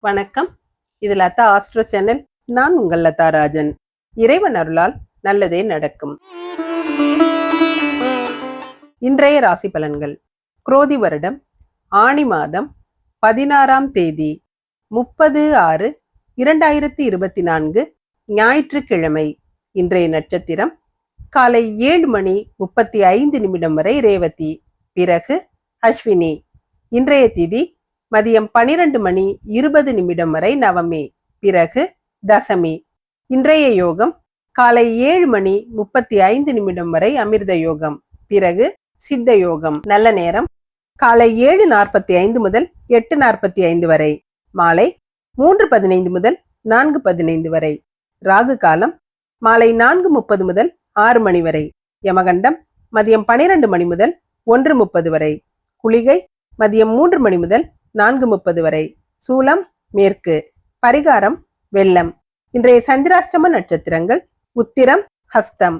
வணக்கம். இது Latha astro channel. நான் உங்கள் லதா ராஜன். இறைவன் அருளால் நல்லதே நடக்கும். இன்றைய ராசி பலன்கள். குரோதி வருடம் ஆணி மாதம் பதினாறாம் தேதி முப்பது ஆறு இரண்டாயிரத்தி இருபத்தி நான்கு ஞாயிற்றுக்கிழமை. இன்றைய நட்சத்திரம் காலை ஏழு மணி முப்பத்தி ஐந்து நிமிடம் வரை ரேவதி பிறகு அஸ்வினி. இன்றைய திதி மதியம் பனிரெண்டு மணி இருபது நிமிடம் வரை நவமி பிறகு தசமி. இன்றைய யோகம் காலை ஏழு மணி முப்பத்தி ஐந்து நிமிடம் வரை அமிர்த யோகம் பிறகு சித்த யோகம். நல்ல நேரம் காலை ஏழு நாற்பத்தி ஐந்து முதல் எட்டு நாற்பத்தி ஐந்து வரை மாலை மூன்று பதினைந்து முதல் நான்கு பதினைந்து வரை ராகு காலம் மாலை நான்கு முப்பது முதல் ஆறு மணி வரை யமகண்டம் மதியம் பனிரெண்டு மணி முதல் ஒன்று முப்பது வரை குளிகை மதியம் மூன்று மணி முதல் நான்கு முப்பது வரை. சூலம் மேற்கு. பரிகாரம் வெள்ளம். இன்றைய சந்திராஷ்டம நட்சத்திரங்கள் உத்திரம் ஹஸ்தம்.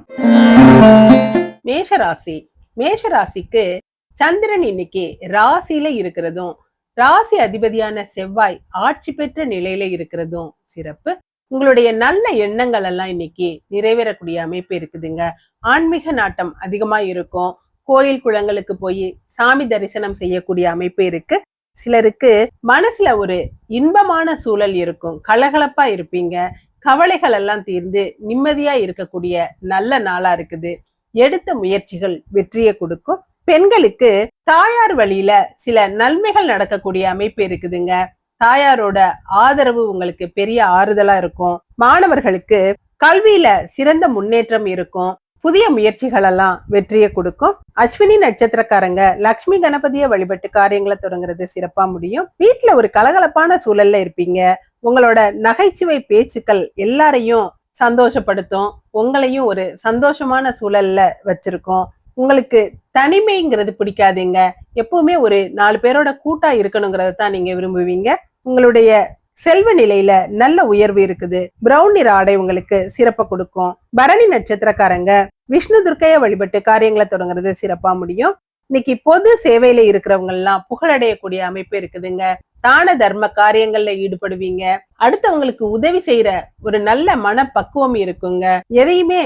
மேஷராசி. மேஷராசிக்கு சந்திரன் இன்னைக்கு ராசியில இருக்கிறதும் ராசி அதிபதியான செவ்வாய் ஆட்சி பெற்ற நிலையில இருக்கிறதும் சிறப்பு. உங்களுடைய நல்ல எண்ணங்கள் எல்லாம் இன்னைக்கு நிறைவேறக்கூடிய அமைப்பு இருக்குதுங்க. ஆன்மீக நாட்டம் அதிகமா இருக்கும். கோயில் குளங்களுக்கு போய் சாமி தரிசனம் செய்யக்கூடிய அமைப்பு இருக்கு. சிலருக்கு மனசுல ஒரு இன்பமான சூழல் இருக்கும். கலகலப்பா இருப்பீங்க. கவலைகள் எல்லாம் தீர்ந்து நிம்மதியா இருக்கக்கூடிய நல்ல நாளா இருக்குது. எடுத்த முயற்சிகள் வெற்றியை கொடுக்கும். பெண்களுக்கு தாயார் வழியில சில நன்மைகள் நடக்கக்கூடிய அமைப்பு இருக்குதுங்க. தாயாரோட ஆதரவு உங்களுக்கு பெரிய ஆறுதலா இருக்கும். மாணவர்களுக்கு கல்வியில சிறந்த முன்னேற்றம் இருக்கும். புதிய முயற்சிகளெல்லாம் வெற்றியை கொடுக்கும். அஸ்வினி நட்சத்திரக்காரங்க லக்ஷ்மி கணபதியை வழிபட்டு காரியங்களை தொடங்குறது சிறப்பா முடியும். வீட்டுல ஒரு கலகலப்பான சூழல்ல இருப்பீங்க. உங்களோட நகைச்சுவை பேச்சுக்கள் எல்லாரையும் சந்தோஷப்படுத்தும். உங்களையும் ஒரு சந்தோஷமான சூழல்ல வச்சிருக்கோம். உங்களுக்கு தனிமைங்கிறது பிடிக்காதுங்க. எப்பவுமே ஒரு நாலு பேரோட கூட்டா இருக்கணுங்கிறத தான் நீங்க விரும்புவீங்க. உங்களுடைய செல்வ நிலையில நல்ல உயர்வு இருக்குது. பிரவுன் நிற ஆடை உங்களுக்கு சிறப்பை கொடுக்கும். பரணி நட்சத்திரக்காரங்க விஷ்ணு துர்க்கையை வழிபட்டு காரியங்களை தொடங்குறது சிறப்பா முடியும். இன்னைக்கு பொது சேவையில இருக்கிறவங்க எல்லாம் புகழடையக்கூடிய அமைப்பு இருக்குதுங்க. தான தர்ம காரியங்கள்ல ஈடுபடுவீங்க. அடுத்தவங்களுக்கு உதவி செய்யற ஒரு நல்ல மனப்பக்குவம் இருக்குங்க. எதையுமே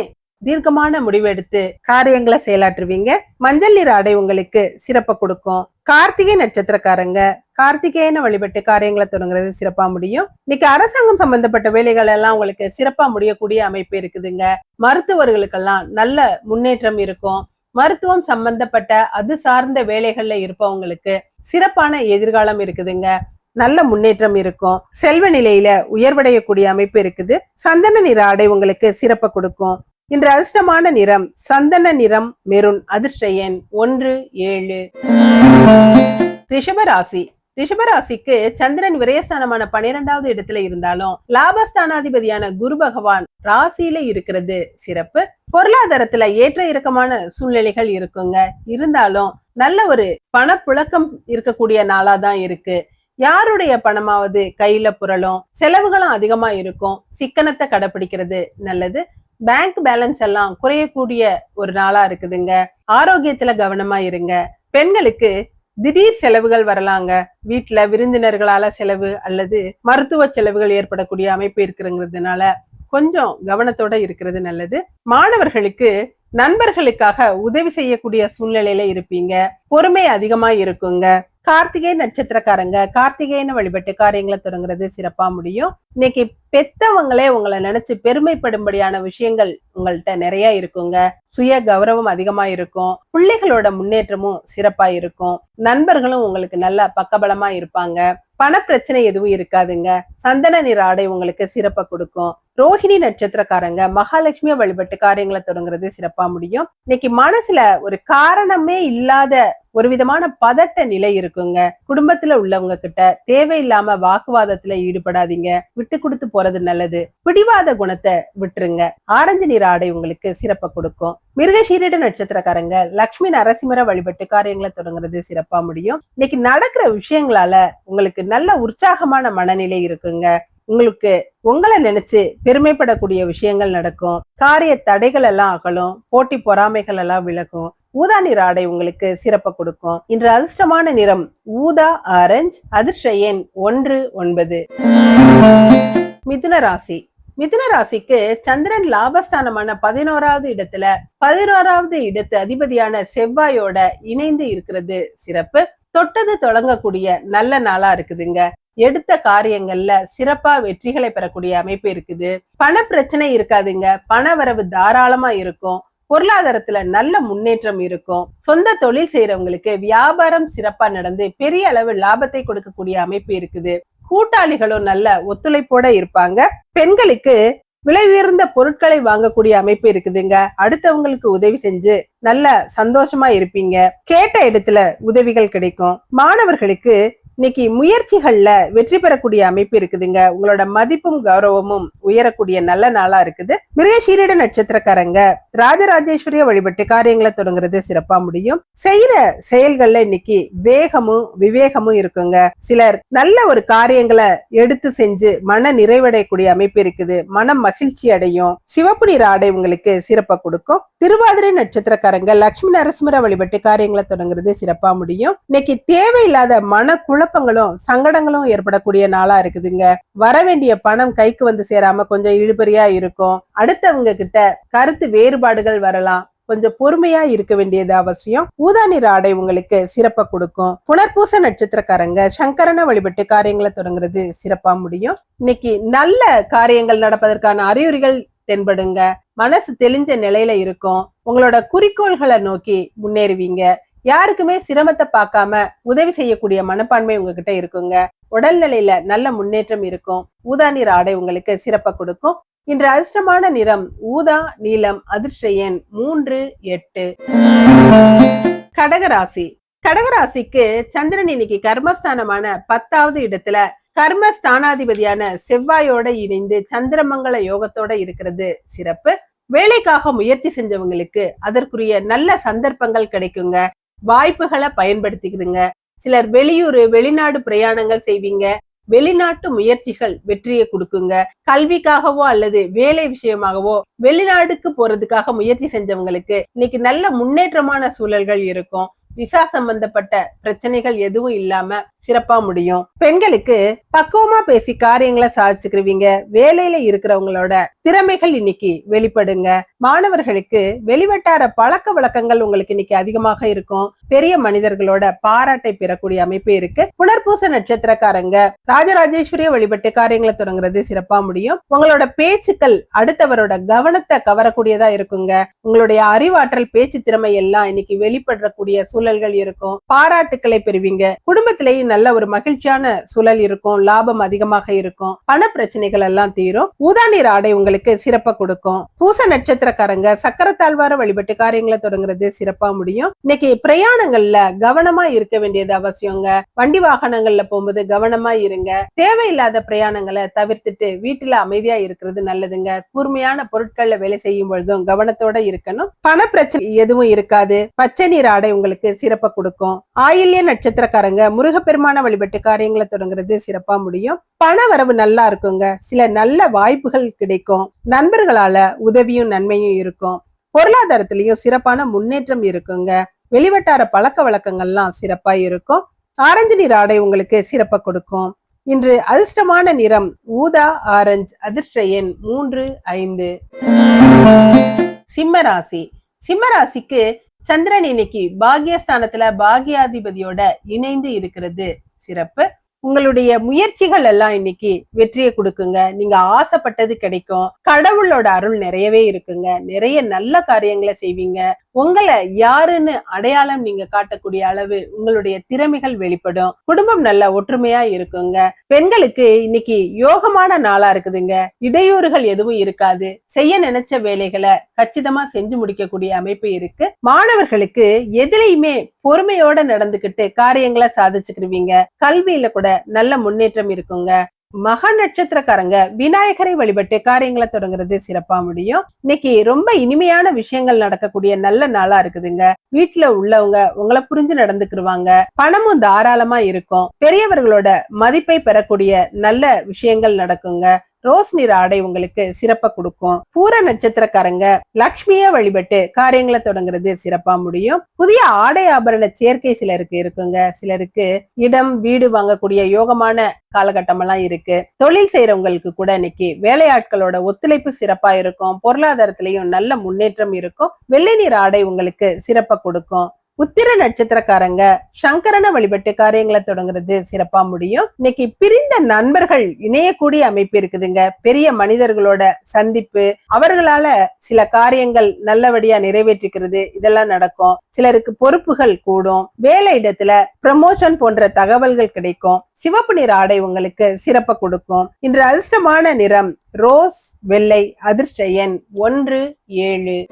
தீர்க்கமான முடிவெடுத்து காரியங்களை செயலாற்றுவீங்க. மஞ்சள் நிற ஆடை உங்களுக்கு சிறப்பை கொடுக்கும். கார்த்திகை நட்சத்திரக்காரங்க கார்த்திகேயன வழிபட்டு காரியங்களை தொடங்குறது சிறப்பா முடியும். இன்னைக்கு அரசாங்கம் சம்பந்தப்பட்ட வேலைகள் எல்லாம் உங்களுக்கு சிறப்பா முடியக்கூடிய அமைப்பு இருக்குதுங்க. மருத்துவர்களுக்கெல்லாம் நல்ல முன்னேற்றம் இருக்கும். மருத்துவம் சம்பந்தப்பட்ட அது சார்ந்த வேலைகள்ல இருப்பவங்களுக்கு சிறப்பான எதிர்காலம் இருக்குதுங்க. நல்ல முன்னேற்றம் இருக்கும். செல்வ நிலையில உயர்வடையக்கூடிய அமைப்பு இருக்குது. சந்தன நிற ஆடை உங்களுக்கு சிறப்பை கொடுக்கும். இன்று அதிர்ஷ்டமான நிறம் சந்தன நிறம் மெருன் அதிர்ஷ்ட எண் ஒன்று ஏழு. ரிஷபராசி. ரிஷபராசிக்கு சந்திரன் விரயஸ்தானமான பனிரெண்டாவது இடத்துல இருந்தாலும் லாபஸ்தானாதிபதியான குரு பகவான் ராசியில இருக்கிறது. சிறப்பு. பொருளாதாரத்துல ஏற்ற இறக்கமான சூழ்நிலைகள் இருக்குங்க. இருந்தாலும் நல்ல ஒரு பணப்புழக்கம் இருக்கக்கூடிய நாளா தான் இருக்கு. யாருடைய பணமாவது கையில புரளும் செலவுகளும் அதிகமா இருக்கும். சிக்கனத்தை கடைபிடிக்கிறது நல்லது. பேங்க் பேலன்ஸ் எல்லாம் குறையக்கூடிய ஒரு நாளா இருக்குதுங்க. ஆரோக்கியத்துல கவனமா இருங்க. பெண்களுக்கு திடீர் செலவுகள் வரலாங்க. வீட்டுல விருந்தினர்களால செலவு அல்லது மருத்துவ செலவுகள் ஏற்படக்கூடிய அமைப்பு இருக்குங்கிறதுனால கொஞ்சம் கவனத்தோட இருக்கிறது நல்லது. மாணவர்களுக்கு நண்பர்களுக்காக உதவி செய்யக்கூடிய சூழ்நிலையில இருப்பீங்க. பொறுமை அதிகமா இருக்குங்க. கார்த்திகை நட்சத்திரக்காரங்க. கார்த்திகேயன வழிபட்டு காரியங்களை தொடங்குறது சிறப்பா முடியும். இன்னைக்கு பெத்தவங்களே உங்களை நினைச்சு பெருமைப்படும்படியான விஷயங்கள் உங்கள்கிட்ட நிறைய இருக்குங்க. சுய கௌரவம் அதிகமா இருக்கும். பிள்ளைகளோட முன்னேற்றமும் சிறப்பா இருக்கும். நண்பர்களும் உங்களுக்கு நல்ல பக்கபலமா இருப்பாங்க. பண பிரச்சனை எதுவும் இருக்காதுங்க. சந்தன நிற ஆடை உங்களுக்கு சிறப்பை கொடுக்கும். ரோஹிணி நட்சத்திரக்காரங்க மகாலட்சுமியை வழிபட்டு காரியங்களை தொடங்குறது சிறப்பா முடியும். இன்னைக்கு மனசுல ஒரு காரணமே இல்லாத ஒரு விதமான பதட்ட நிலை இருக்குங்க. குடும்பத்துல உள்ளவங்க கிட்ட தேவையில்லாம வாக்குவாதத்துல ஈடுபடாதீங்க. விட்டு கொடுத்து போறது நல்லது. பிடிவாத குணத்தை விட்டுருங்க. ஆரஞ்சு நிற ஆடை உங்களுக்கு சிறப்பை கொடுக்கும். மிருகசீரிட நட்சத்திரக்காரங்க லக்ஷ்மி நரசிம்மர வழிபட்டு காரியங்களை தொடங்குறது சிறப்பா முடியும். இன்னைக்கு நடக்கிற விஷயங்களால உங்களுக்கு நல்ல உற்சாகமான மனநிலை இருக்குங்க. உங்களுக்கு உங்களை நினைச்சு பெருமைப்படக்கூடிய விஷயங்கள் நடக்கும். காரிய தடைகள் எல்லாம் அகலும். போட்டி பொறாமைகள் எல்லாம் விலகும். ஊதா நிற ஆடை உங்களுக்கு சிறப்பை கொடுக்கும். இன்று அதிர்ஷ்டமான நிறம் ஊதா ஆரஞ்சு அதிர்ஷ்ட எண் ஒன்று ஒன்பது. மிதுன ராசி. மிதுன ராசிக்கு சந்திரன் லாபஸ்தானமான பதினோராவது இடத்துல பதினோராவது இடத்து அதிபதியான செவ்வாயோட இணைந்து இருக்கிறது சிறப்பு. தொட்டது தொடங்கக்கூடிய நல்ல நாளா இருக்குதுங்க. எடுத்த காரியங்கள்ல சிறப்பா வெற்றிகளை பெறக்கூடிய அமைப்பு இருக்குது. பண பிரச்சனை இருக்காதுங்க. பண வரவு தாராளமா இருக்கும். பொருளாதாரத்துல நல்ல முன்னேற்றம் இருக்கும். சொந்த தொழில் செய்யறவங்களுக்கு வியாபாரம் சிறப்பா நடந்து பெரிய அளவு லாபத்தை கொடுக்கக்கூடிய அமைப்பு இருக்குது. கூட்டாளிகளும் நல்ல ஒத்துழைப்போட இருப்பாங்க. பெண்களுக்கு விலை உயர்ந்த பொருட்களை வாங்கக்கூடிய அமைப்பு இருக்குதுங்க. அடுத்தவங்களுக்கு உதவி செஞ்சு நல்ல சந்தோஷமா இருப்பீங்க. கேட்ட இடத்துல உதவிகள் கிடைக்கும். மாணவர்களுக்கு இன்னைக்கு முயற்சிகள்ல வெற்றி பெறக்கூடிய அமைப்பு இருக்குதுங்க. உங்களோட மதிப்பும் கௌரவமும் உயரக்கூடிய நல்ல நாளா இருக்குது. மிருகசீரிட நட்சத்திரக்காரங்க ராஜராஜேஸ்வரிய வழிபட்டு காரியங்களை தொடங்குறது சிறப்பா முடியும். செய்யற செயல்கள்ல இன்னைக்கு வேகமும் விவேகமும் இருக்குங்க. சிலர் நல்ல ஒரு காரியங்களை எடுத்து செஞ்சு மன நிறைவடையக்கூடிய அமைப்பு இருக்குது. மனம் மகிழ்ச்சி அடையும். சிவப்பு நிற ஆடை உங்களுக்கு சிறப்பா கொடுக்கும். திருவாதிரை நட்சத்திரக்காரங்க லட்சுமி நரசிம்மர வழிபட்டு காரியங்களை தொடங்குறது சிறப்பா முடியும். இன்னைக்கு தேவையில்லாத மன குழப்பங்களும் சங்கடங்களும் ஏற்படக்கூடிய நாளா இருக்குதுங்க. வர வேண்டிய பணம் கைக்கு வந்து சேராம கொஞ்சம் இழுபறியா இருக்கும். அடுத்தவங்க கிட்ட கருத்து வேறுபாடுகள் வரலாம். கொஞ்சம் பொறுமையா இருக்க வேண்டியது அவசியம். ஊதா நிற ஆடை உங்களுக்கு சிறப்பா கொடுக்கும். புனர்பூச நட்சத்திரக்காரங்க சங்கரனை வழிபட்டு காரியங்களை தொடங்குறது சிறப்பா முடியும். இன்னைக்கு நல்ல காரியங்கள் நடப்பதற்கான அறிகுறிகள் தென்படுங்க. மனசு தெளிஞ்ச நிலையில இருக்கும். உங்களோட குறிக்கோள்களை நோக்கி முன்னேறுவீங்க. யாருக்குமே சிரமத்தை பார்க்காம உதவி செய்யக்கூடிய மனப்பான்மை உங்ககிட்ட இருக்குங்க. உடல்நிலையில நல்ல முன்னேற்றம் இருக்கும். ஊதா நிற ஆடை உங்களுக்கு சிறப்பை கொடுக்கும். இன்று அதிர்ஷ்டமான நிறம் ஊதா நீலம் அதிர்ஷ்ட எண் மூன்று எட்டு. கடகராசி. கடகராசிக்கு சந்திரன் இன்னைக்கு கர்மஸ்தானமான பத்தாவது இடத்துல கர்ம ஸ்தானாதிபதியான செவ்வாயோட இணைந்து சந்திரமங்கல யோகத்தோட இருக்கிறது. சிறப்பு. வேலைக்காக முயற்சி செஞ்சவங்களுக்கு அதற்குரிய நல்ல சந்தர்ப்பங்கள் கிடைக்குங்க. வாய்ப்புகளை பயன்படுத்திக்கிறீங்க சிலர் வெளியூர் வெளிநாடு பிரயாணங்கள் செய்வீங்க. வெளிநாட்டு முயற்சிகள் வெற்றியை கொடுக்குங்க. கல்விக்காகவோ அல்லது வேலை விஷயமாகவோ வெளிநாடுக்கு போறதுக்காக முயற்சி செஞ்சவங்களுக்கு இன்னைக்கு நல்ல முன்னேற்றமான சூழல்கள் இருக்கும். விசா சம்பந்தப்பட்ட பிரச்சனைகள் எதுவும் இல்லாம சிறப்பா முடியும். பெண்களுக்கு பக்குவமா பேசி காரியங்களை சாதிச்சுக்கிருவீங்க. வேலையில இருக்கிறவங்களோட திறமைகள் இன்னைக்கு வெளிப்படுங்க. மாணவர்களுக்கு வெளிவட்டார பழக்க வழக்கங்கள் உங்களுக்கு இன்னைக்கு அதிகமாக இருக்கும். பெரிய மனிதர்களோட பாராட்டை பெறக்கூடிய அமைப்பு இருக்கு. புனர்பூச நட்சத்திரக்காரங்க ராஜராஜேஸ்வரிய வழிபட்டு காரியங்களை தொடங்குறது சிறப்பா முடியும். உங்களோட பேச்சுக்கள் அடுத்தவரோட கவனத்தை கவரக்கூடியதா இருக்குங்க. உங்களுடைய அறிவாற்றல் பேச்சு திறமை எல்லாம் இன்னைக்கு வெளிப்படக்கூடிய சூழல்கள் இருக்கும். பாராட்டுக்களை பெறுவீங்க. குடும்பத்திலேயே நல்ல ஒரு மகிழ்ச்சியான சூழல் இருக்கும். லாபம் அதிகமாக இருக்கும். பண பிரச்சனைகள் எல்லாம் தீரும். ஊதாநீர் ஆடை உங்களுக்கு சிறப்பாக கொடுக்கும். பூச நட்சத்திரக்காரங்க சக்கரத்தாழ்வார வழிபட்டு காரியங்களை தொடங்குறது சிறப்பா முடியும். இன்னைக்கு பிரயாணங்கள்ல கவனமா இருக்க வேண்டியது அவசியங்க. வண்டி வாகனங்கள்ல போகும்போது கவனமா இருங்க. தேவையில்லாத பிரயாணங்களை தவிர்த்துட்டு வீட்டுல அமைதியா இருக்கிறது நல்லதுங்க. கூர்மையான பொருட்கள்ல வேலை செய்யும் பொழுதும் கவனத்தோட இருக்கணும். பண பிரச்சனை எதுவும் இருக்காது. பச்சை நீர் ஆடை உங்களுக்கு சிறப்பை கொடுக்கும். ஆயில்ய நட்சத்திரக்காரங்க முருகப்பெருமான வழிபட்டு காரியங்களை தொடங்குறது சிறப்பா முடியும். பண வரவு நல்லா இருக்குங்க. சில நல்ல வாய்ப்புகள் கிடைக்கும். நண்பர்களால உதவியும் நன்மையும் இருக்கும். பொருளாதாரத்திலையும் சிறப்பான முன்னேற்றம் இருக்குங்க. வெளிவட்டார பழக்க வழக்கங்கள்லாம் சிறப்பா இருக்கும். ஆரஞ்சு நீர் ஆடை உங்களுக்கு சிறப்பை கொடுக்கும். இன்று அதிர்ஷ்டமான நிறம் ஊதா ஆரஞ்சு அதிர்ஷ்ட எண் மூன்று ஐந்து. சிம்மராசி சிம்மராசிக்கு சந்திரன் இன்னைக்கு பாக்யஸ்தானத்துல பாக்யாதிபதியோட இணைந்து இருக்கிறது. சிறப்பு. உங்களுடைய முயற்சிகள் எல்லாம் இன்னைக்கு வெற்றியை கொடுக்குங்க. நீங்க ஆசைப்பட்டது கிடைக்கும். கடவுளோட அருள் நிறையவே இருக்குங்க. நிறைய நல்ல காரியங்களை செய்வீங்க. உங்களை யாருன்னு அடையாளம் நீங்க காட்டக்கூடிய அளவு உங்களுடைய திறமைகள் வெளிப்படும். குடும்பம் நல்ல ஒற்றுமையா இருக்குங்க. பெண்களுக்கு இன்னைக்கு யோகமான நாளா இருக்குதுங்க. இடையூறுகள் எதுவும் இருக்காது. செய்ய நினைச்ச வேலைகளை கச்சிதமா செஞ்சு முடிக்கக்கூடிய அமைப்பு இருக்கு. மாணவர்களுக்கு எதுலையுமே பொறுமையோட நடந்துகிட்டு காரியங்களை சாதிச்சுக்கிருவீங்க. கல்வியில கூட நல்ல முன்னேற்றம் இருக்குங்க. மக நட்சத்திரக்காரங்க விநாயகரை வழிபட்டு காரியங்களை தொடங்குறது சிறப்பா முடியும். இன்னைக்கு ரொம்ப இனிமையான விஷயங்கள் நடக்கக்கூடிய நல்ல நாளா இருக்குதுங்க. வீட்டுல உள்ளவங்க உங்களை புரிஞ்சு நடந்துக்கிருவாங்க. பணமும் தாராளமா இருக்கும். பெரியவர்களோட மதிப்பை பெறக்கூடிய நல்ல விஷயங்கள் நடக்குங்க. ரோஸ் நிற ஆடை உங்களுக்கு சிறப்ப கொடுக்கும். பூர நட்சத்திரக்காரங்க லக்ஷ்மிய வழிபட்டு காரியங்களை தொடங்குறது சிறப்பா முடியும். புதிய ஆடை ஆபரண சேர்க்கை சிலருக்கு இருக்குங்க. சிலருக்கு இடம் வீடு வாங்கக்கூடிய யோகமான காலகட்டம் எல்லாம் இருக்கு. தொழில் செய்யறவங்களுக்கு கூட இன்னைக்கு வேலையாட்களோட ஒத்துழைப்பு சிறப்பா இருக்கும். பொருளாதாரத்திலையும் நல்ல முன்னேற்றம் இருக்கும். வெள்ளை நீர் ஆடை உங்களுக்கு சிறப்பா கொடுக்கும். உத்திர நட்சத்திரக்காரங்க சங்கரனை வழிபட்டு காரியங்களை தொடங்குறது சிறப்பா முடியும். இன்னைக்கு பிரிந்த நண்பர்கள் இணையக்கூடிய அமைப்பு இருக்குதுங்க. பெரிய மனிதர்களோட சந்திப்பு அவர்களால சில காரியங்கள் நல்லபடியா நிறைவேற்றிக்கிறது இதெல்லாம் நடக்கும். சிலருக்கு பொறுப்புகள் கூடும். வேலை இடத்துல ப்ரமோஷன் போன்ற தகவல்கள் கிடைக்கும். சிவப்பு நிற ஆடை உங்களுக்கு சிறப்பை கொடுக்கும். இன்று அதிர்ஷ்டமான நிறம் ரோஸ் வெள்ளை அதிர்ஷ்ட எண் ஒன்று ஏழு.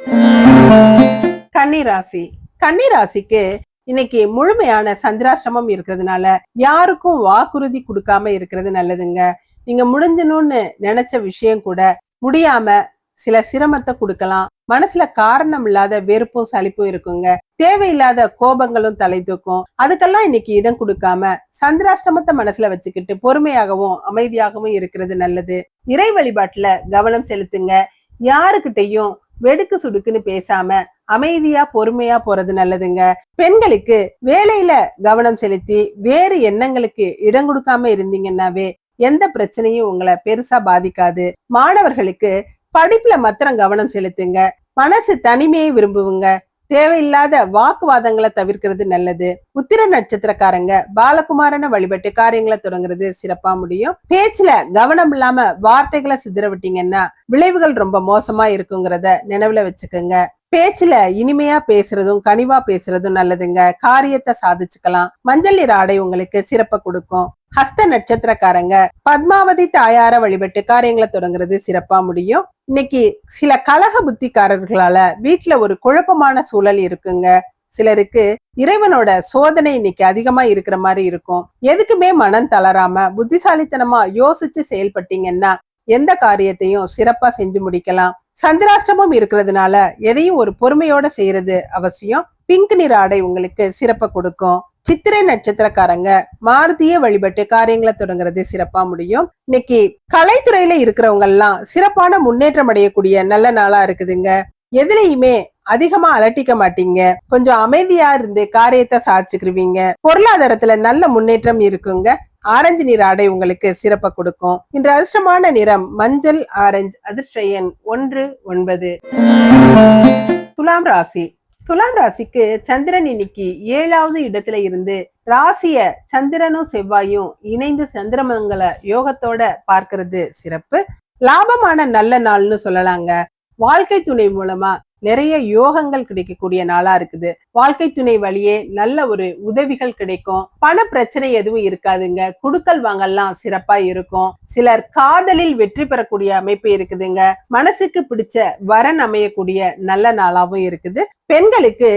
கன்னிராசி கன்னிராசிக்கு இன்னைக்கு முழுமையான சந்திராஷ்டமம் இருக்கிறதுனால யாருக்கும் வாக்குறுதி கொடுக்காம இருக்கிறது நல்லதுங்க. நீங்க முடிஞ்சணும்னு நினைச்ச விஷயம் கூட முடியாம சில சிரமத்தை கொடுக்கலாம். மனசுல காரணம் இல்லாத வெறுப்பும் சலிப்பும் இருக்குங்க. தேவையில்லாத கோபங்களும் தலை தூக்கும். அதுக்கெல்லாம் இன்னைக்கு இடம் கொடுக்காம சந்திராஷ்டமத்தை மனசுல வச்சுக்கிட்டு பொறுமையாகவும் அமைதியாகவும் இருக்கிறது நல்லது. இறை வழிபாட்டுல கவனம் செலுத்துங்க. யாருக்கிட்டையும் வெடுக்கு சுடுக்குன்னு பேசாம அமைதியா பொறுமையா போறது நல்லதுங்க. பெண்களுக்கு வேலையில கவனம் செலுத்தி வேறு எண்ணங்களுக்கு இடம் கொடுக்காம இருந்தீங்கன்னாவே எந்த பிரச்சனையும் உங்களை பெருசா பாதிக்காது. மாணவர்களுக்கு படிப்புல மாத்திரம் கவனம் செலுத்துங்க. மனசு தனிமையை விரும்புவங்க. தேவையில்லாத வாக்குவாதங்களை தவிர்க்கிறது நல்லது. உத்திர நட்சத்திரக்காரங்க பாலகுமாரனை வழிபட்டு காரியங்களை தொடங்குறது சிறப்பா முடியும். பேச்சுல கவனம் இல்லாம வார்த்தைகளை சிதற விட்டீங்கன்னா விளைவுகள் ரொம்ப மோசமா இருக்குங்கிறத நினைவுல வச்சுக்கோங்க. பேச்சுல இனிமையா பேசுறதும் கனிவா பேசுறதும் நல்லதுங்க. காரியத்தை சாதிச்சுக்கலாம். மஞ்சள் நிற ஆடை உங்களுக்கு சிறப்ப கொடுக்கும். ஹஸ்த நட்சத்திரக்காரங்க பத்மாவதி தாயார வழிபட்டு காரியங்களை தொடங்குறது சிறப்பா முடியும். இன்னைக்கு சில கலக புத்திக்காரர்களால வீட்டுல ஒரு குழப்பமான சூழல் இருக்குங்க. சிலருக்கு இறைவனோட சோதனை இன்னைக்கு அதிகமா இருக்கிற மாதிரி இருக்கும். எதுக்குமே மனம் தளராம புத்திசாலித்தனமா யோசிச்சு செயல்பட்டீங்கன்னா எந்த காரியத்தையும் சிறப்பா செஞ்சு முடிக்கலாம். சந்திராஷ்டமம் இருக்கிறதுனால எதையும் ஒரு பொறுமையோட செய்யறது அவசியம். பிங்க் நிற ஆடை உங்களுக்கு சிறப்பை கொடுக்கும். சித்திரை நட்சத்திரக்காரங்க மாருதிய வழிபட்டு காரியங்களை தொடங்குறது சிறப்பா முடியும். இன்னைக்கு கலைத்துறையில இருக்கிறவங்க எல்லாம் சிறப்பான முன்னேற்றம் அடையக்கூடிய நல்ல நாளா இருக்குதுங்க. எதுலையுமே அதிகமா அலட்டிக்க மாட்டீங்க. கொஞ்சம் அமைதியா இருந்து காரியத்தை சாதிச்சுக்கிருவீங்க. பொருளாதாரத்துல நல்ல முன்னேற்றம் இருக்குங்க. ஆரஞ்சு நிற ஆடை உங்களுக்கு சிறப்ப கொடுக்கும். இன்று அதிர்ஷ்டமான நிறம் மஞ்சள் ஆரஞ்சு அதிர்ஷ்ட எண் ஒன்று ஒன்பது. துலாம் ராசி. துலாம் ராசிக்கு சந்திரன் இன்னைக்கு ஏழாவது இடத்துல இருந்து ராசிய சந்திரனும் செவ்வாயும் இணைந்து சந்திரமங்கல யோகத்தோட பார்க்கறது சிறப்பு. லாபமான நல்ல நாள்னு சொல்லலாங்க. வாழ்க்கை துணை மூலமா நிறைய யோகங்கள் கிடைக்கக்கூடிய நாளா இருக்குது. வாழ்க்கை துணை வழியே நல்ல ஒரு உதவிகள் கிடைக்கும். பண பிரச்சனை எதுவும் இருக்காதுங்க. குடுக்கல் வாங்கல்லாம் சிறப்பா இருக்கும். சிலர் காதலில் வெற்றி பெறக்கூடிய அமைப்பு இருக்குதுங்க. மனசுக்கு பிடிச்ச வரன் அமையக்கூடிய நல்ல நாளாவும் இருக்குது. பெண்களுக்கு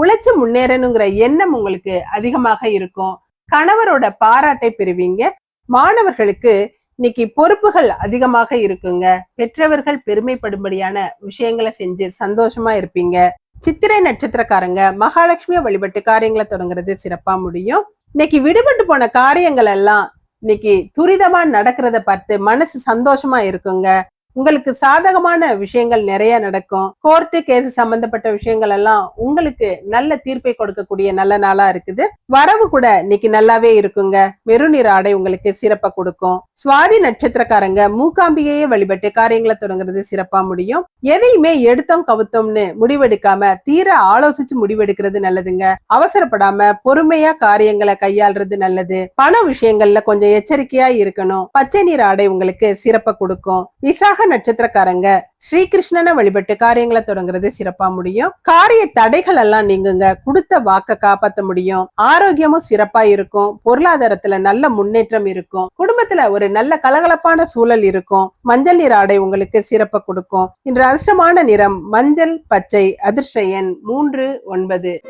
உழைச்சு முன்னேறணுங்கிற எண்ணம் உங்களுக்கு அதிகமாக இருக்கும். கணவரோட பாராட்டை பெறுவீங்க. மாணவர்களுக்கு இன்னைக்கு பொறுப்புகள் அதிகமாக இருக்குங்க. பெற்றவர்கள் பெருமைப்படும்படியான விஷயங்களை செஞ்சு சந்தோஷமா இருப்பீங்க. சித்திரை நட்சத்திரக்காரங்க மகாலட்சுமியை வழிபட்டு காரியங்களை தொடங்குறது சிறப்பா முடியும். இன்னைக்கு விடுபட்டு போன காரியங்கள் எல்லாம் இன்னைக்கு துரிதமா நடக்கிறத பார்த்து மனசு சந்தோஷமா இருக்குங்க. உங்களுக்கு சாதகமான விஷயங்கள் நிறைய நடக்கும். கோர்ட்டு கேஸ் சம்பந்தப்பட்ட விஷயங்கள் எல்லாம் உங்களுக்கு நல்ல தீர்ப்பை கொடுக்கக்கூடிய நல்ல நாளா இருக்குது. வரவு கூட இன்னைக்கு நல்லாவே இருக்குங்க. மெருநீர் ஆடை உங்களுக்கு சிறப்பா கொடுக்கும். சுவாதி நட்சத்திரக்காரங்க மூக்காம்பிகையே வழிபட்டு காரியங்களை தொடங்குறது சிறப்பா முடியும். எதையுமே எடுத்தோம் கவுத்தோம்னு முடிவெடுக்காம தீர ஆலோசிச்சு முடிவெடுக்கிறது நல்லதுங்க. அவசரப்படாம பொறுமையா காரியங்களை கையாள்றது நல்லது. பண விஷயங்கள்ல கொஞ்சம் எச்சரிக்கையா இருக்கணும். பச்சை நீர் ஆடை உங்களுக்கு சிறப்பா கொடுக்கும். விசாக நட்சத்திரக்காரங்க ஸ்ரீகிருஷ்ணனை வழிபட்டு காரியங்களை தொடங்குறது சிறப்பா முடியும். காரிய தடைகள் எல்லாம் நீங்குங்க. கொடுத்த வாக்க காப்பாத்த முடியும். ஆரோக்கியமும் சிறப்பா இருக்கும். பொருளாதாரத்துல நல்ல முன்னேற்றம் இருக்கும். குடும்பத்துல ஒரு நல்ல கலகலப்பான சூழல் இருக்கும். மஞ்சள் நிற ஆடை உங்களுக்கு சிறப்ப கொடுக்கும். இன்று அதிர்ஷ்டமான நிறம் மஞ்சள் பச்சை அதிர்ஷ்ட எண் மூன்று ஒன்பது.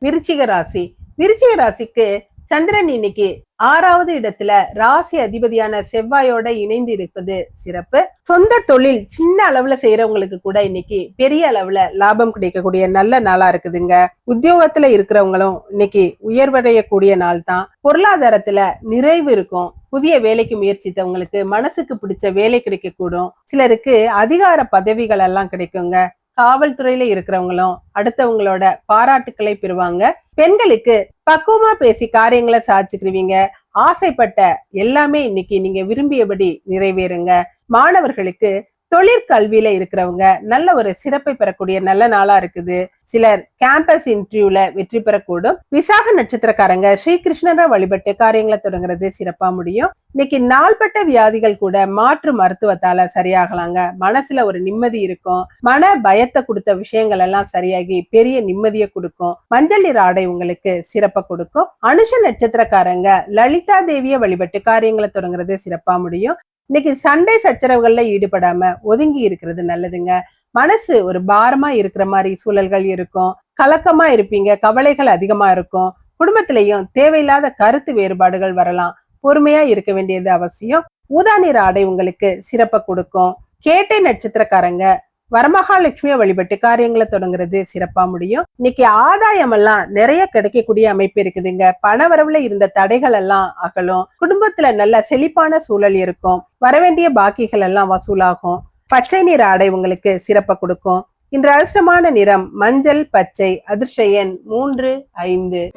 விருச்சிக ராசி. விருச்சிக ராசிக்கு சந்திரன் இன்னைக்கு ஆறாவது இடத்துல ராசி அதிபதியான செவ்வாயோட இணைந்து இருப்பது சிறப்பு. சொந்த தொழில் சின்ன அளவுல செய்யறவங்களுக்கு கூட இன்னைக்கு பெரிய அளவுல லாபம் கிடைக்கக்கூடிய நல்ல நாளா இருக்குதுங்க. உத்தியோகத்துல இருக்கிறவங்களும் இன்னைக்கு உயர்வடையக்கூடிய நாள் தான். பொருளாதாரத்துல நிறைவு இருக்கும். புதிய வேலைக்கு முயற்சித்தவங்களுக்கு மனசுக்கு பிடிச்ச வேலை கிடைக்கக்கூடும். சிலருக்கு அதிகார பதவிகள் எல்லாம் கிடைக்குங்க. காவல்துறையில இருக்கிறவங்களும் அடுத்தவங்களோட பாராட்டுக்களை பெறுவாங்க. பெண்களுக்கு பக்குவமா பேசி காரியங்களை சாதிச்சுக்கிருவீங்க. ஆசைப்பட்ட எல்லாமே இன்னைக்கு நீங்க விரும்பியபடி நிறைவேறுங்க. மாணவர்களுக்கு தொழிற்கல்வியில இருக்கிறவங்க நல்ல ஒரு சிறப்பை பெறக்கூடிய நல்ல நாளா இருக்குது. சிலர் கேம்பஸ் இன்டர்வியூல வெற்றி பெறக்கூடும். விசாக நட்சத்திரக்காரங்க ஸ்ரீகிருஷ்ணரை வழிபட்டு காரியங்களை தொடங்குறது சிறப்பா முடியும். இன்னைக்கு நாள்பட்ட வியாதிகள் கூட மாற்று மருத்துவத்தால சரியாகலாங்க. மனசுல ஒரு நிம்மதி இருக்கும். மன பயத்தை கொடுத்த விஷயங்கள் எல்லாம் சரியாகி பெரிய நிம்மதியை கொடுக்கும். மஞ்சள் நீர் ஆடை உங்களுக்கு சிறப்பை கொடுக்கும். அனுஷ நட்சத்திரக்காரங்க லலிதா தேவியை வழிபட்டு காரியங்களை தொடங்குறது சிறப்பா முடியும். இன்னைக்கு சண்டை சச்சரவுகள்ல ஈடுபடாம ஒதுங்கி இருக்கிறது நல்லதுங்க. மனசு ஒரு பாரமா இருக்கிற மாதிரி சூழல்கள் இருக்கும். கலக்கமா இருப்பீங்க கவலைகள் அதிகமா இருக்கும். குடும்பத்திலையும் தேவையில்லாத கருத்து வேறுபாடுகள் வரலாம். பொறுமையா இருக்க வேண்டியது அவசியம். ஊதா நிற ஆடை உங்களுக்கு சிறப்பை கொடுக்கும். கேட்டை நட்சத்திரக்காரங்க வரமகாலட்சுமியை வழிபட்டு காரியங்களை தொடங்குறது சிறப்பா முடியும். இன்னைக்கு ஆதாயம் எல்லாம் நிறைய கிடைக்கக்கூடிய அமைப்பு இருக்குதுங்க. பண வரவுல இருந்த தடைகள் எல்லாம் அகலும். குடும்பத்துல நல்ல செழிப்பான சூழல் இருக்கும். வரவேண்டிய பாக்கிகள் எல்லாம் வசூலாகும். பச்சை நிற ஆடை உங்களுக்கு சிறப்பை கொடுக்கும். இன்று அதிர்ஷ்டமான நிறம் மஞ்சள் பச்சை அதிர்ஷ்ட எண் மூன்று ஐந்து.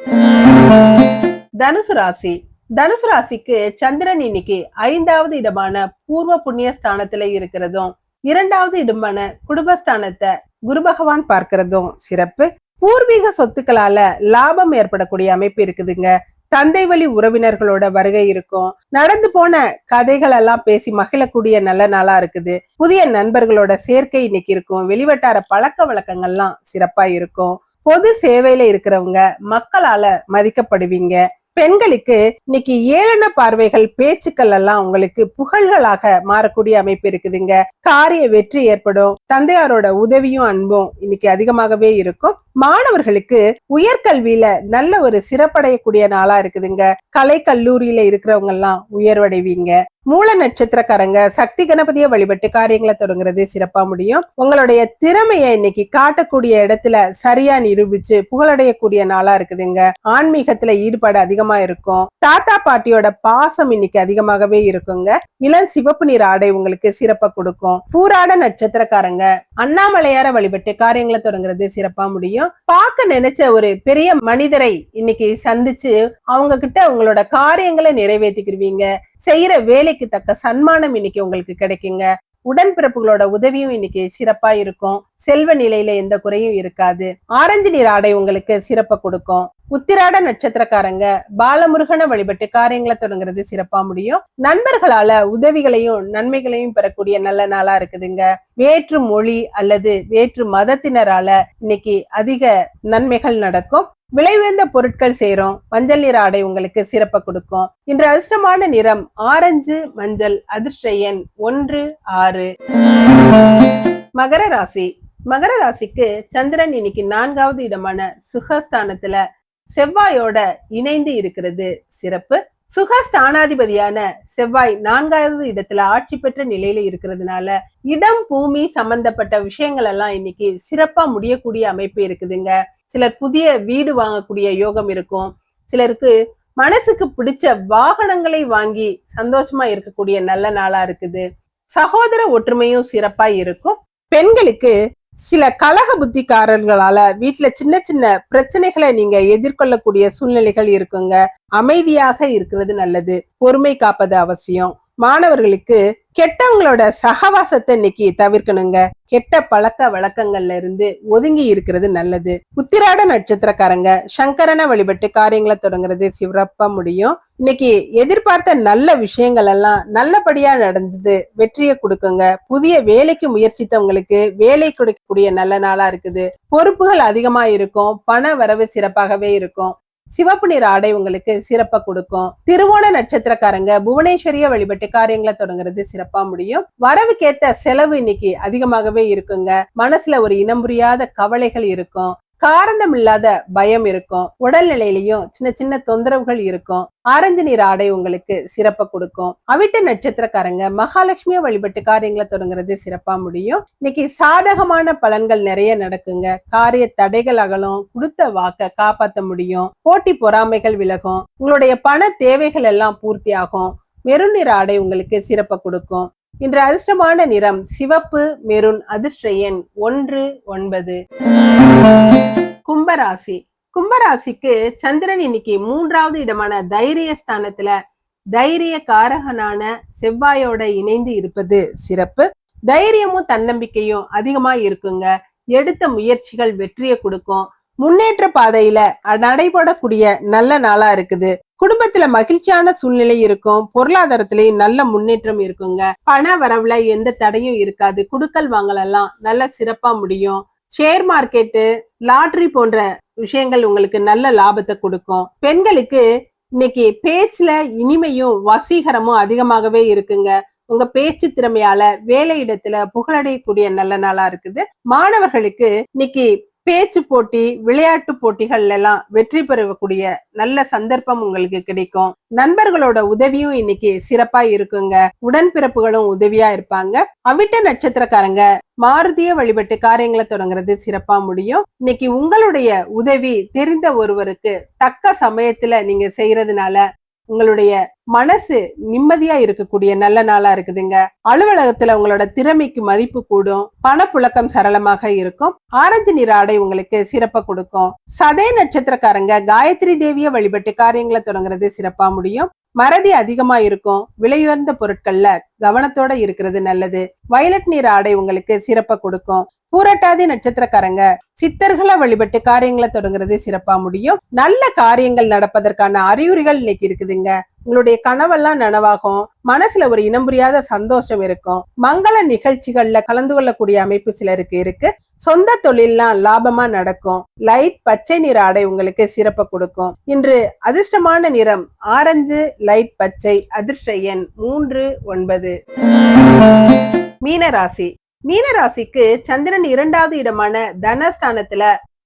தனுசு ராசி. தனுசு ராசிக்கு சந்திரன் இன்னைக்கு ஐந்தாவது இடமான பூர்வ புண்ணிய ஸ்தானத்துல இருக்கிறதும் இரண்டாவது இடமான குடும்பஸ்தானத்தை குரு பகவான் பார்க்கிறதும் சிறப்பு. பூர்வீக சொத்துக்களால லாபம் ஏற்படக்கூடிய அமைப்பு இருக்குதுங்க. தந்தை வழி உறவினர்களோட வருகை இருக்கும். நடந்து போன கதைகள் எல்லாம் பேசி மகிழக்கூடிய நல்ல நாளா இருக்குது. புதிய நண்பர்களோட சேர்க்கை இன்னைக்கு இருக்கும். வெளிவட்டார பழக்க வழக்கங்கள்லாம் சிறப்பா இருக்கும். பொது சேவையில இருக்கிறவங்க மக்களால மதிக்கப்படுவீங்க. பெண்களுக்கு இன்னைக்கு ஏளன பார்வைகள் பேச்சுக்கள் எல்லாம் உங்களுக்கு புகழ்களாக மாறக்கூடிய அமைப்பு இருக்குதுங்க. காரிய வெற்றி ஏற்படும். தந்தையாரோட உதவியும் அன்பும் இன்னைக்கு அதிகமாகவே இருக்கும். மாணவர்களுக்கு உயர்கல்வியில நல்ல ஒரு சிறப்படையக்கூடிய நாளா இருக்குதுங்க. கலை கல்லூரியில இருக்கிறவங்க எல்லாம் உயர்வடைவீங்க. மூல நட்சத்திரக்காரங்க சக்தி கணபதியை வழிபட்டு காரியங்களை தொடங்குறது சிறப்பா முடியும். உங்களுடைய திறமையை இன்னைக்கு காட்டக்கூடிய இடத்துல சரியா நிரூபிச்சு புகழடையக்கூடிய நாளா இருக்குதுங்க. ஆன்மீகத்துல ஈடுபாடு அதிகமா இருக்கும். தாத்தா பாட்டியோட பாசம் இன்னைக்கு அதிகமாகவே இருக்குங்க. இளம் சிவப்பு நிற ஆடை உங்களுக்கு சிறப்பா கொடுக்கும். பூராட நட்சத்திரக்காரங்க அண்ணாமலையார வழிபட்டு காரியங்களை தொடங்குறது சிறப்பா முடியும். பார்க்க நினைச்ச ஒரு பெரிய மனிதரை இன்னைக்கு சந்திச்சு அவங்க கிட்ட உங்களோட காரியங்களை நிறைவேற்றிக்கிருவீங்க செய்யற வேலைக்கு தக்க சன்மானம் இன்னைக்கு உங்களுக்கு கிடைக்குங்க. உடன்பிறப்புகளோட உதவியும் இன்னைக்கு சிறப்பா இருக்கும். செல்வ நிலையில எந்த குறையும் இருக்காது. ஆரஞ்சு நீர் ஆடை உங்களுக்கு சிறப்பை கொடுக்கும். உத்திராட நட்சத்திரக்காரங்க பாலமுருகனை வழிபட்டு காரியங்களை தொடங்குறது சிறப்பா முடியும். நண்பர்களால உதவிகளையும் நன்மைகளையும் பெறக்கூடிய நல்ல நாளா இருக்குதுங்க. வேற்று மொழி அல்லது வேற்று மதத்தினரால இன்னைக்கு அதிக நன்மைகள் நடக்கும். விலை உயர்ந்த பொருட்கள் சேரும் மஞ்சள் நிற ஆடை உங்களுக்கு சிறப்பை கொடுக்கும். இன்று அதிர்ஷ்டமான நிறம் ஆரஞ்சு மஞ்சள் அதிர்ஷ்ட எண் ஒன்று ஆறு. மகர ராசி. மகர ராசிக்கு சந்திரன் இன்னைக்கு நான்காவது இடமான சுகஸ்தானத்துல செவ்வாயோட இணைந்து இருக்கிறது சிறப்பு. சுகஸ்தானாதிபதியான செவ்வாய் நான்காவது இடத்துல ஆட்சி பெற்ற நிலையில இருக்கிறதுனால இடம் பூமி சம்பந்தப்பட்ட விஷயங்கள் எல்லாம் இன்னைக்கு சிறப்பா முடியக்கூடிய அமைப்பு இருக்குதுங்க. சிலர் புதிய வீடு வாங்கக்கூடிய யோகம் இருக்கும். சிலருக்கு மனசுக்கு பிடிச்ச வாகனங்களை வாங்கி சந்தோஷமா இருக்கக்கூடிய நல்ல நாளா இருக்குது. சகோதர ஒற்றுமையும் சிறப்பா இருக்கும். பெண்களுக்கு சில கலக புத்திக்காரர்களால வீட்டுல சின்ன சின்ன பிரச்சனைகளை நீங்க எதிர்கொள்ளக்கூடிய சூழ்நிலைகள் இருக்குங்க. அமைதியாக இருக்கிறது நல்லது. பொறுமை காப்பது அவசியம். மாணவர்களுக்கு கெட்டவங்களோட சகவாசத்தை இன்னைக்கு தவிர்க்கணுங்க. கெட்ட பழக்க வழக்கங்கள்ல இருந்து ஒதுங்கி இருக்கிறது நல்லது. உத்திராட நட்சத்திரக்காரங்க சங்கரனை வழிபட்டு காரியங்களை தொடங்குறது சிறப்பா முடியும். இன்னைக்கு எதிர்பார்த்த நல்ல விஷயங்கள் எல்லாம் நல்லபடியா நடந்தது வெற்றியை கொடுக்குங்க. புதிய வேலைக்கு முயற்சித்தவங்களுக்கு வேலை கொடுக்கக்கூடிய நல்ல நாளா இருக்குது. பொறுப்புகள் அதிகமா இருக்கும் பண வரவு சிறப்பாகவே இருக்கும். சிவப்பு நிற ஆடை உங்களுக்கு சிறப்பா கொடுக்கும். திருவோண நட்சத்திரக்காரங்க புவனேஸ்வரிய வழிபட்டு காரியங்களை தொடங்குறது சிறப்பா முடியும். வரவுக்கேத்த செலவு இன்னைக்கு அதிகமாகவே இருக்குங்க. மனசுல ஒரு இனம் புரியாத கவலைகள் இருக்கும். காரணம் இல்லாத பயம் இருக்கும். உடல்நிலையிலையும் சின்ன சின்ன தொந்தரவுகள் இருக்கும். ஆரஞ்சு நீர் ஆடை உங்களுக்கு சிறப்பை கொடுக்கும். அவிட்ட நட்சத்திரக்காரங்க மகாலட்சுமியை வழிபட்டு காரியங்களை தொடங்குறது சிறப்பா முடியும். இன்னைக்கு சாதகமான பலன்கள் நிறைய நடக்குங்க. காரிய தடைகள் அகலும். கொடுத்த வாக்க காப்பாற்ற முடியும். போட்டி பொறாமைகள் விலகும். உங்களுடைய பண தேவைகள் எல்லாம் பூர்த்தி ஆகும் மெருநிற ஆடை உங்களுக்கு சிறப்பை கொடுக்கும். இன்று அதிர்ஷ்டமான நிறம் சிவப்பு மெருன் அதிர்ஷ்ட எண் ஒன்று ஒன்பது. கும்பராசி. கும்பராசிக்கு சந்திரன் இன்னைக்கு மூன்றாவது இடமான தைரிய ஸ்தானத்துல தைரிய காரகனான செவ்வாயோட இணைந்து இருப்பது சிறப்பு. தைரியமும் தன்னம்பிக்கையும் அதிகமா இருக்குங்க. எடுத்த முயற்சிகள் வெற்றியை கொடுக்கும். முன்னேற்ற பாதையில நடைபெறக்கூடிய நல்ல நாளா இருக்குது. குடும்பத்துல மகிழ்ச்சியான சூழ்நிலை இருக்கும் பொருளாதாரத்திலயும் நல்ல முன்னேற்றம் இருக்குங்க. பண வரவுல எந்த தடையும் இருக்காது. குடுக்கல் வாங்கலெல்லாம் நல்ல சிறப்பா முடியும். ஷேர் மார்க்கெட்டு லாட்ரி போன்ற விஷயங்கள் உங்களுக்கு நல்ல லாபத்தை கொடுக்கும். பெண்களுக்கு இன்னைக்கு பேச்சுல இனிமையும் வசீகரமும் அதிகமாகவே இருக்குங்க. உங்க பேச்சு திறமையால வேலையிடத்துல புகழடையக்கூடிய நல்ல நாளா இருக்குது. மாணவர்களுக்கு இன்னைக்கு பேச்சு போட்டி விளையாட்டு போட்டிகள் எல்லாம் வெற்றி பெறக்கூடிய நல்ல சந்தர்ப்பம் உங்களுக்கு கிடைக்கும். நண்பர்களோட உதவியும் இன்னைக்கு சிறப்பா இருக்குங்க. உடன்பிறப்புகளும் உதவியா இருப்பாங்க. அவிட்ட நட்சத்திரக்காரங்க மாருதிய வழிபட்டு காரியங்களை தொடங்குறது சிறப்பா முடியும். இன்னைக்கு உங்களுடைய உதவி தெரிந்த ஒருவருக்கு தக்க சமயத்துல நீங்க செய்யறதுனால உங்களுடைய மனசு நிம்மதியா இருக்கக்கூடிய நல்ல நாளா இருக்குதுங்க. அலுவலகத்துல உங்களோட திறமைக்கு மதிப்பு கூடும். பணப்புழக்கம் சரளமாக இருக்கும். ஆரஞ்சு நிற ஆடை உங்களுக்கு சிறப்பா கொடுக்கும். சதய நட்சத்திரக்காரங்க காயத்ரி தேவிய வழிபட்டு காரியங்களை தொடங்குறது சிறப்பா முடியும். மறதி அதிகமா இருக்கும். விலையுயர்ந்த பொருட்கள்ல கவனத்தோட இருக்கிறது நல்லது. வயலட் நீர் ஆடை உங்களுக்கு சிறப்பா கொடுக்கும். பூரட்டாதி நட்சத்திரக்காரங்க சித்தர்களை வழிபட்டு காரியங்களை தொடங்குறது சிறப்பா முடியும். நல்ல காரியங்கள் நடப்பதற்கான அறிகுறிகள் இன்னைக்கு இருக்குதுங்க. உங்களுடைய கனவெல்லாம் நனவாகும். மனசுல ஒரு இனம் புரியாத சந்தோஷம் இருக்கும். மங்கள நிகழ்ச்சிகள்ல கலந்து கொள்ளக்கூடிய அமைப்பு சிலருக்கு இருக்கு. சொந்த தொழில்லாம் லாபமா நடக்கும். லைட் பச்சை நிற ஆடை உங்களுக்கு சிறப்பை கொடுக்கும். இன்று அதிர்ஷ்டமான நிறம் ஆரஞ்சு லைட் பச்சை அதிர்ஷ்ட எண் மூன்று ஒன்பது. மீனராசி. மீனராசிக்கு சந்திரன் இரண்டாவது இடமான தனஸ்தானத்துல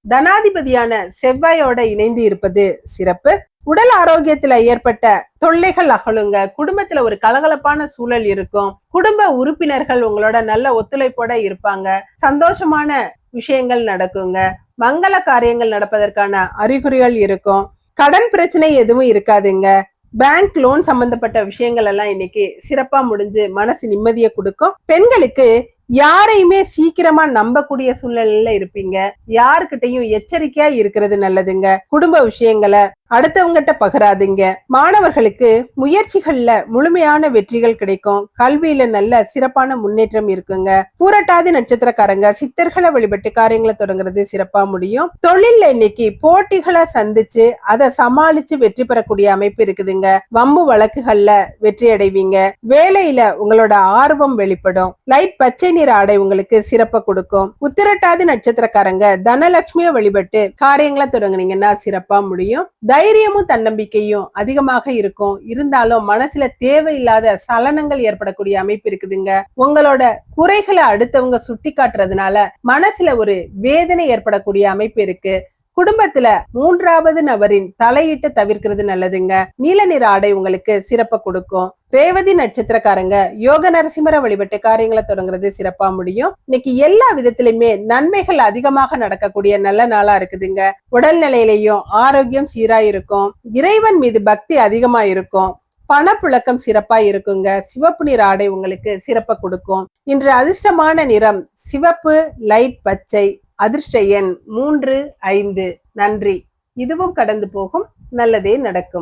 தனாதிபதியான செவ்வாயோட இணைந்து இருப்பது சிறப்பு. உடல் ஆரோக்கியத்துல ஏற்பட்ட தொல்லைகள் அகலுங்க. குடும்பத்துல ஒரு கலகலப்பான சூழல் இருக்கும். குடும்ப உறுப்பினர்கள் உங்களோட நல்ல ஒத்துழைப்போட இருப்பாங்க. சந்தோஷமான விஷயங்கள் நடக்குங்க. மங்கள காரியங்கள் நடப்பதற்கான அறிகுறிகள் இருக்கும். கடன் பிரச்சனை எதுவும் இருக்காதுங்க. பேங்க் லோன் சம்பந்தப்பட்ட விஷயங்கள் எல்லாம் இன்னைக்கு சிறப்பா முடிஞ்சு மனசு நிம்மதியை கொடுக்கும். பெண்களுக்கு யாரையுமே சீக்கிரமா நம்பக்கூடிய சூழ்நிலையில இருப்பீங்க. யாருக்கிட்டையும் எச்சரிக்கையா இருக்கிறது நல்லதுங்க. குடும்ப விஷயங்களை அடுத்தவங்கிட்ட பகராதிங்க. மாணவர்களுக்கு முயற்சிகள்ல முழுமையான வெற்றிகள் கிடைக்கும். கல்வியில நல்ல சிறப்பான முன்னேற்றம் இருக்குங்க. பூரட்டாதி நட்சத்திரக்காரங்க சித்தர்களை வழிபட்டு காரியங்களை தொடங்குறது சிறப்பா முடியும். தொழில்ல இன்னைக்கு போட்டிகளை சந்திச்சு அதை சமாளிச்சு வெற்றி பெறக்கூடிய அமைப்பு இருக்குதுங்க. வம்பு வழக்குகள்ல வெற்றி அடைவீங்க. வேலையில உங்களோட ஆர்வம் வெளிப்படும். லைட் பச்சை நிற ஆடை உங்களுக்கு சிறப்பை கொடுக்கும். உத்திரட்டாதி நட்சத்திரக்காரங்க தனலட்சுமியை வழிபட்டு காரியங்களை தொடங்குனீங்கன்னா சிறப்பா முடியும். தைரியமும் தன்னம்பிக்கையும் அதிகமாக இருக்கும். இருந்தாலும் மனசுல தேவையில்லாத சலனங்கள் ஏற்படக்கூடிய அமைப்பு இருக்குதுங்க. உங்களோட குறைகளை அடுத்தவங்க சுட்டி காட்டுறதுனால மனசுல ஒரு வேதனை ஏற்படக்கூடிய அமைப்பு இருக்கு. குடும்பத்துல மூன்றாவது நபரின் தலையிட்டு தவிர்க்கிறது நல்லதுங்க. நீல நிற ஆடை உங்களுக்கு சிறப்ப கொடுக்கும். ரேவதி நட்சத்திரக்காரங்க யோக நரசிம்மர வழிபட்டு காரியங்களை தொடங்குறது சிறப்பா முடியும். இன்னைக்கு எல்லா விதத்திலுமே நன்மைகள் அதிகமாக நடக்கக்கூடிய நல்ல நாளா இருக்குதுங்க. உடல்நிலையிலையும் ஆரோக்கியம் சீரா இருக்கும் இறைவன் மீது பக்தி அதிகமா இருக்கும் பணப்புழக்கம் சிறப்பா இருக்குங்க. சிவப்பு நிற ஆடை உங்களுக்கு சிறப்பை கொடுக்கும். இன்று அதிர்ஷ்டமான நிறம் சிவப்பு லைட் பச்சை. அதிர்ஷ்ட எண் மூன்று ஐந்து. நன்றி. இதுவும் கடந்து போகும். நல்லதே நடக்கும்.